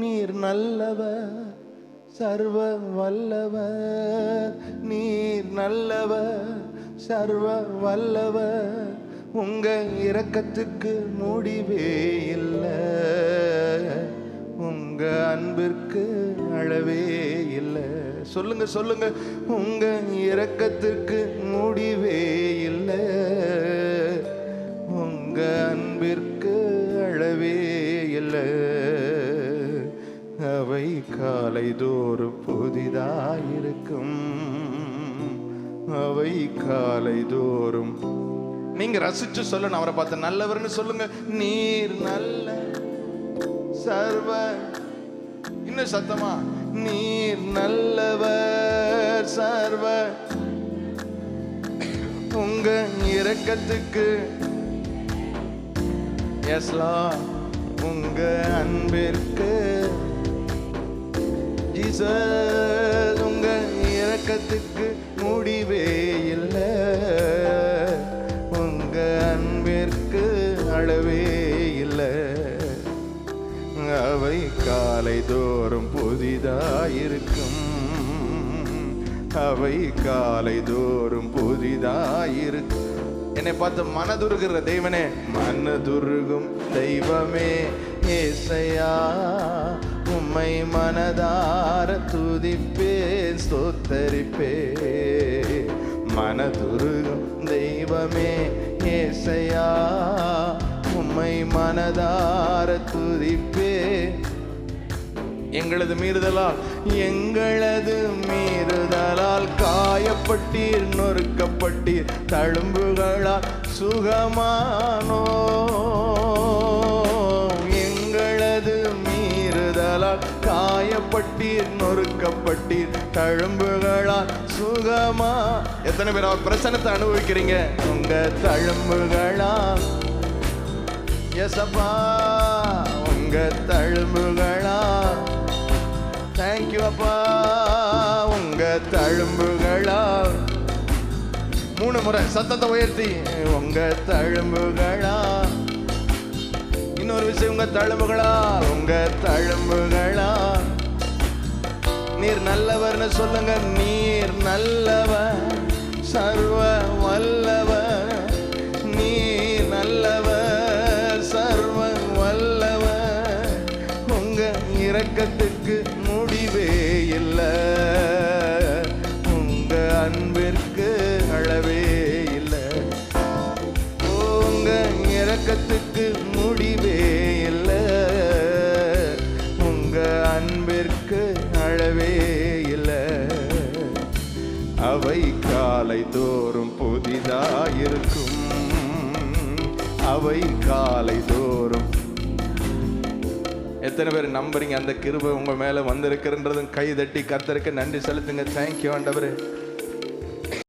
நீர் நல்லவர் சர்வ வல்லவர். நீர் நல்லவர் சர்வ வல்லவர். உங்க இரக்கத்துக்கு முடிவே இல்லை. உங்க அன்பிற்கு அளவே இல்லை. சொல்லுங்க சொல்லுங்க. உங்க இரக்கத்திற்கு முடிவே இல்லை. உங்க அன்பிற்கு அளவே இல்லை. காலை தோறு புதிதாயிருக்கும். அவை காலை தோறும் நீங்க ரசிச்சு சொல்லணும் அவரை பார்த்து நல்லவர்னு சொல்லுங்க. நீர் நல்ல சர்வ இன்னும் சத்தமா? நீர் நல்லவர் சர்வ. உங்க இரக்கத்துக்கு எஸ்லா உங்க அன்பிற்கு. ஜீசஸ் உங்க இறக்கத்துக்கு முடிவே இல்லை. உங்க அன்பிற்கு அளவே இல்லை. அவை காலை தோறும் புதிதாயிருக்கும். அவை காலை தோறும் புதிதாயிருக்கும். என்னை பார்த்து மனதுருகிற தெய்வனே மனதுருகும் தெய்வமே ஏசையா ஸ்தோத்தரிப்பே மனதுருகும் தெய்வமே ஏசையா உம்மை மனதார துதிப்பே. எங்களது மீறுதலால் எங்களது மீறுதலால் காயப்பட்டீர் நொறுக்கப்பட்டீர் தழும்புகளால் சுகமானோ மீறுதலால் காயப்பட்டீர் நொறுக்கப்பட்டீர் தழும்புகளால் சுகமா? எத்தனை பேர் அவர் பிரச்சனத்தை அனுபவிக்கிறீங்க? உங்க தழும்புகளால். எசப்பா உங்க தழும்புகளா தேங்க்யூ அப்பா உங்க தழும்புகளா மூணு முறை சத்தத்தை உயர்த்தி உங்க தழும்புகளா இன்னொரு விஷயம் உங்க தழும்புகளா? உங்க தழும்புகளா? நீர் நல்லவர்னு சொல்லுங்க நீர் நல்லவர் சர்வ வல்லவர். நீர் நல்லவர் சர்வ வல்லவர். உங்க இரக்கத்துக்கு முடிவே இல்லை. உங்க அன்பிற்கு அளவே இல்லை. உங்க இரக்கத்துக்கு முடிவே அவை காலை தோறும் புதிதாயிருக்கும். அவை காலை தோறும். எத்தனை பேர் நம்புறீங்க அந்த கிருபை உங்க மேல வந்திருக்கிறன்றதும் கை தட்டி கத்தருக்கு நன்றி செலுத்துங்க. தேங்க்யூ ஆண்டவரே.